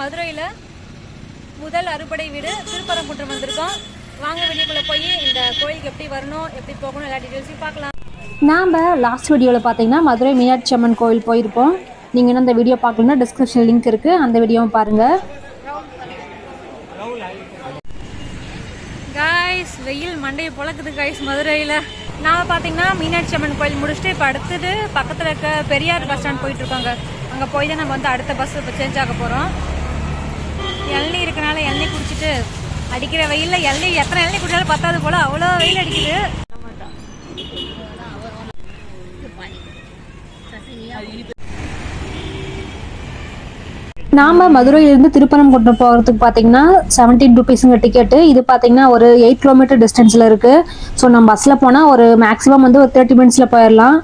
மதுரையில் முதல் அறுபடை வீடு திருப்பரங்குன்றம் வந்திருக்கோம். வாங்க வெளியுக்குள்ளே போய் இந்த கோயிலுக்கு எப்படி வரணும் எப்படி போகணும் எல்லா டீட்டெயில்ஸையும் பார்க்கலாம். நாம் லாஸ்ட் வீடியோவில் பார்த்தீங்கன்னா மதுரை மீனாட்சி அம்மன் கோவில் போயிருப்போம். நீங்கள் இன்னும் அந்த வீடியோ பார்க்கலன்னா டிஸ்கிரிப்ஷன் லிங்க் இருக்குது அந்த வீடியோவும் பாருங்கள் காய்ஸ் வெயில் மண்டையை பழக்குது காய்ஸ் மதுரையில். நான் பார்த்தீங்கன்னா மீனாட்சி அம்மன் கோயில் முடிச்சுட்டு இப்போ அடுத்தது பக்கத்தில் இருக்க பெரியார் பஸ் ஸ்டாண்ட் போயிட்டு இருக்காங்க. அங்கே போய் தான் நம்ம வந்து அடுத்த பஸ் இப்போ சேஞ்ச் ஆக போகிறோம் இளநீ இருக்கனால இளநீ குடிச்சிட்டு அடிக்கிற வெயிலில் இளநீ எத்தனை இளநீ குடிச்சாலும் பத்தாது போல் அவ்வளோ வெயில் அடிக்குது. நாம் மதுரையிலேருந்து கொண்டு போகிறதுக்கு பார்த்தீங்கன்னா செவன்டீன் ருபீஸுங்க டிக்கெட்டு இது பார்த்தீங்கன்னா ஒரு எயிட் கிலோமீட்டர் டிஸ்டன்ஸில் இருக்குது ஸோ நம்ம பஸ்ஸில் போனால் ஒரு மேக்ஸிமம் வந்து ஒரு தேர்ட்டி மினிட்ஸில் போயிடலாம்.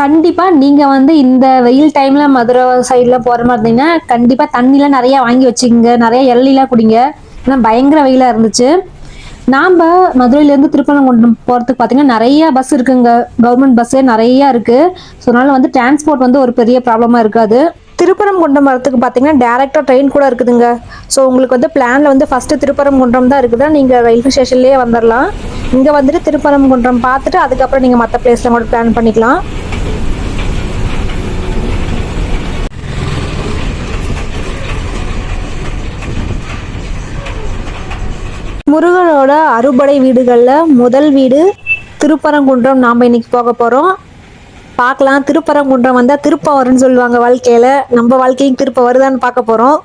கண்டிப்பாக நீங்கள் வந்து இந்த வெயில் டைமில் மதுரை சைடில் போகிற மாதிரி இருந்தீங்கன்னா கண்டிப்பாக தண்ணிலாம் நிறையா வாங்கி வச்சுக்கோங்க. நிறைய எல்லாம் குடிங்க. ஏன்னா பயங்கர வெயிலாக இருந்துச்சு. நாம் மதுரையிலேருந்து திருப்பரங்குன்றம் போகிறதுக்கு பார்த்தீங்கன்னா நிறைய பஸ் இருக்குங்க. கவர்மெண்ட் பஸ்ஸே நிறையா இருக்குது ஸோ அதனால் வந்து டிரான்ஸ்போர்ட் வந்து ஒரு பெரிய ப்ராப்ளமாக இருக்காது. திருப்பரங்குன்றம் வரத்துக்கு பார்த்தீங்கன்னா டேரெக்டாக ட்ரெயின் கூட இருக்குதுங்க. ஸோ உங்களுக்கு வந்து பிளானில் வந்து ஃபஸ்ட்டு திருப்பரங்குன்றம் தான் இருக்குதா? நீங்கள் ரயில்வே ஸ்டேஷன்லேயே வந்துடலாம் இங்கே வந்துட்டு திருப்பரங்குன்றம் பார்த்துட்டு அதுக்கப்புறம் நீங்கள் மற்ற பிளேஸில் கூட பிளான் பண்ணிக்கலாம். முருகனோட அறுபடை வீடுகளில் முதல் வீடு திருப்பரங்குன்றம் நாம் இன்னைக்கு போக போகிறோம் பார்க்கலாம். திருப்பரங்குன்றம் வந்தால் திருப்பம் வரும்னு சொல்லுவாங்க வாழ்க்கையில். நம்ம வாழ்க்கையும் திருப்பம் வருதான்னு பார்க்க போகிறோம்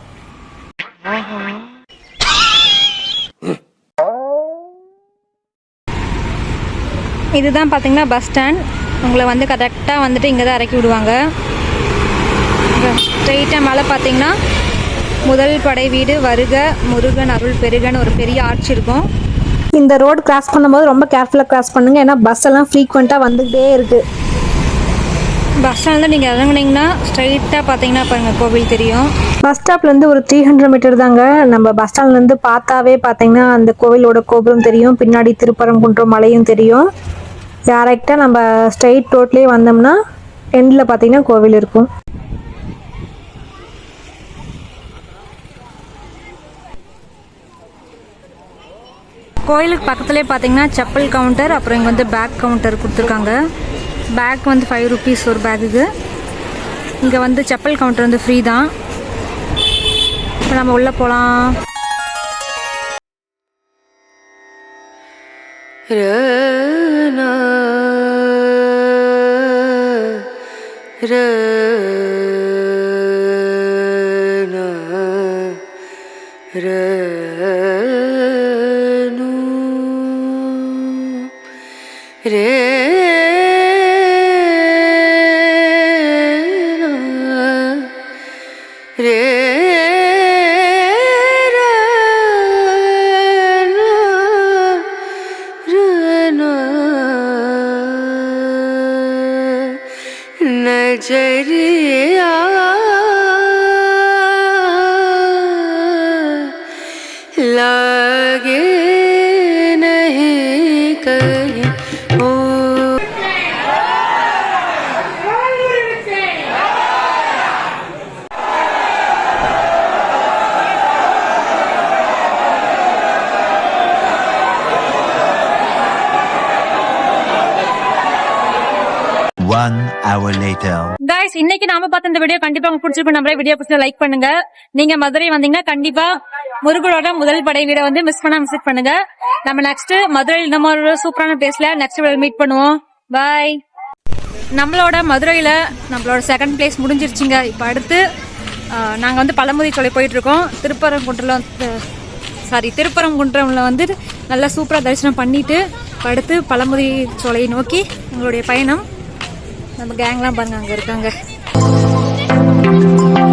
இதுதான் பார்த்தீங்கன்னா பஸ் ஸ்டாண்ட் உங்களை வந்து கரெக்டாக வந்துட்டு இங்கே தான் இறக்கி விடுவாங்க. ஸ்ட்ரெயிட்டாக மேலே பார்த்தீங்கன்னா முதல் படை வீடு வருக முருகன் அருள் பெருகன்னு ஒரு பெரிய ஆட்சி இருக்கும். இந்த ரோடு கிராஸ் பண்ணும்போது ரொம்ப கேர்ஃபுல்லாக கிராஸ் பண்ணுங்கள் ஏன்னா பஸ் எல்லாம் ஃப்ரீக்வெண்ட்டாக வந்துகிட்டே இருக்குது பஸ் ஸ்டாண்ட்லேருந்து நீங்கள் இறங்குனீங்கன்னா ஸ்ட்ரைட்டாக பார்த்தீங்கன்னா பாருங்கள் கோவில் தெரியும். பஸ் ஸ்டாப்லேருந்து ஒரு த்ரீ ஹண்ட்ரட் மீட்டர் தாங்க. நம்ம பஸ் ஸ்டாண்ட்லேருந்து பார்த்தாவே பார்த்தீங்கன்னா அந்த கோவிலோட கோபுரம் தெரியும். பின்னாடி திருப்பரங்குன்றம் மலையும் தெரியும். டேரெக்டாக நம்ம ஸ்ட்ரைட் ரோட்லேயே வந்தோம்னா எண்டில் பார்த்தீங்கன்னா கோவில் இருக்கும். கோயிலுக்கு பக்கத்துலேயே பார்த்தீங்கன்னா செப்பல் கவுண்டர் அப்புறம் இங்கே வந்து பேக் கவுண்டர் கொடுத்துருக்காங்க. பேக் வந்து ஃபைவ் ருபீஸ் ஒரு பேக்குக்கு இங்கே வந்து செப்பல் கவுண்டர் வந்து ஃப்ரீ தான். இப்போ நம்ம உள்ளே போகலாம் ரனா ரேனா नजरिया लागे One hour later. Guys, இன்னைக்கு நாம பார்த்த இந்த வீடியோ கண்டிப்பா உங்களுக்கு பிடிச்சிருக்கும். நம்மளே வீடியோ பிடிச்சா லைக் பண்ணுங்க. நீங்க மதுரை வந்தீங்கன்னா கண்டிப்பா முருகனோட முதல் படை வீட வந்து மிஸ் பண்ணாம விசிட் பண்ணுங்க. நம்ம நெக்ஸ்ட் மதுரையில் நம்ம ஒரு சூப்பரான பிளேஸ்ல நெக்ஸ்ட் வீடியோ மீட் பண்ணுவோம். பாய் நம்மளோட மதுரையில நம்மளோட செகண்ட் பிளேஸ் முடிஞ்சிருச்சுங்க. இப்போ அடுத்து நாங்கள் நாங்க வந்து பழமுதி சோலை போயிட்டு இருக்கோம். திருப்பரங்குன்றம் சாரி திருப்பரங்குன்றம்ல வந்து நல்லா சூப்பரா தரிசனம் பண்ணிட்டு அடுத்து பழமுதி சோலையை நோக்கி எங்களுடைய பயணம். Namagayang lang ba ngangger-ngangger? Thank.